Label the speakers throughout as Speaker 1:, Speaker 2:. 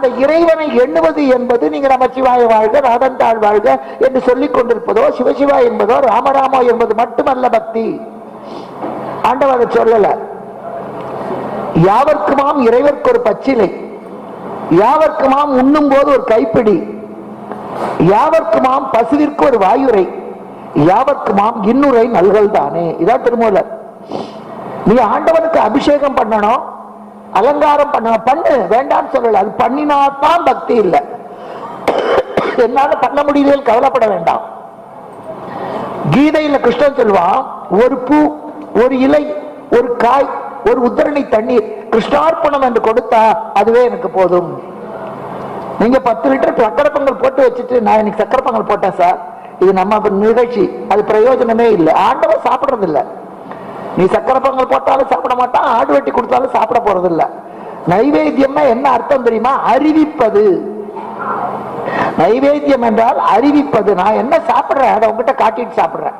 Speaker 1: அந்த இறைவனை எண்ணுவது என்பது நீங்க நமச்சிவாய வாழ்க ராதந்தாள் வாழ்க என்று சொல்லிக் கொண்டிருப்பதோ சிவசிவா என்பதோ ராமராமோ என்பது மட்டுமல்ல பக்தி. ஆண்டவர் சொல்லல. யாவர்க்குமாம் இறைவர்க்கு ஒரு பச்சிலை. யாவர்க்குமாம் உண்ணும் போது ஒரு கைப்பிடி. யாவர்க்குமாம் பசுவிற்கு ஒரு வாயுரை. யாவர்க்குமாம் இன்னுரை நல்கள் தானே இதான் திருமூலர். நீ ஆண்டவனுக்கு அபிஷேகம் பண்ணணும். அலங்காரம் பண்ண பண்ணு வேண்டாம்னு சொல்லல. அது பண்ணினாத்தான் பக்தி இல்லை. என்னால பண்ண முடியல கவலைப்பட வேண்டாம். கீதையில கிருஷ்ணன் சொல்வான் ஒரு பூ ஒரு இலை ஒரு காய் ஒரு உத்தரணி தண்ணீர் கிருஷ்ணார்ப்பணம் என்று கொடுத்தா அதுவே எனக்கு போதும். நீங்க பத்து லிட்டர் சக்கரை பொங்கல் போட்டு வச்சுட்டு நான் இன்னைக்கு சக்கரை பொங்கல் போட்டேன் சார். இது நம்ம நிகழ்ச்சி. அது பிரயோஜனமே இல்லை. ஆண்டவன் சாப்பிடுறது இல்ல நீ சக்கரை பொங்கல் போட்டாலும் சாப்பிட மாட்டான் ஆடு வெட்டி கொடுத்தாலும் சாப்பிட போறது இல்ல நைவேத்தியம்னா என்ன அர்த்தம் தெரியுமா? அறிவிப்பது. நைவேத்தியம் என்றால் அறிவிப்பது. நான் என்ன சாப்பிடுறேன்? அதை உங்ககிட்ட காட்டிட்டு சாப்பிடுறேன்.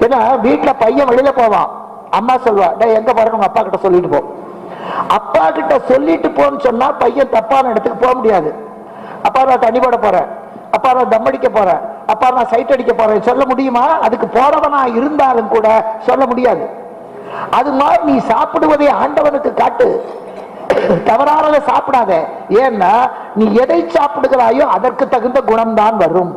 Speaker 1: ஏன்னா வீட்டுல பையன் வெளியில போவான். அம்மா சொல்லுவா டே எங்க போறேன்னு உங்க அப்பா கிட்ட சொல்லிட்டு போ. அப்பா கிட்ட சொல்லிட்டு போன்னு சொன்னா பையன் தப்பான இடத்துக்கு போக முடியாது. அப்பா நான் தண்ணி போட போறேன். அப்பா நான் தம் அடிக்க போறேன். அப்பா நான் சைட் அடிக்க போறேன். சொல்ல முடியுமா? அதுக்கு போறவனா இருந்தாலும் கூட சொல்ல முடியாது. அது மாதிரி நீ சாப்பிடுவதை ஆண்டவனுக்கு காட்டு. தவறானதை சாப்பிடாத. ஏன்னா நீ எதை சாப்பிடுகிறாயோ அதற்கு தகுந்த குணம்தான் வரும்.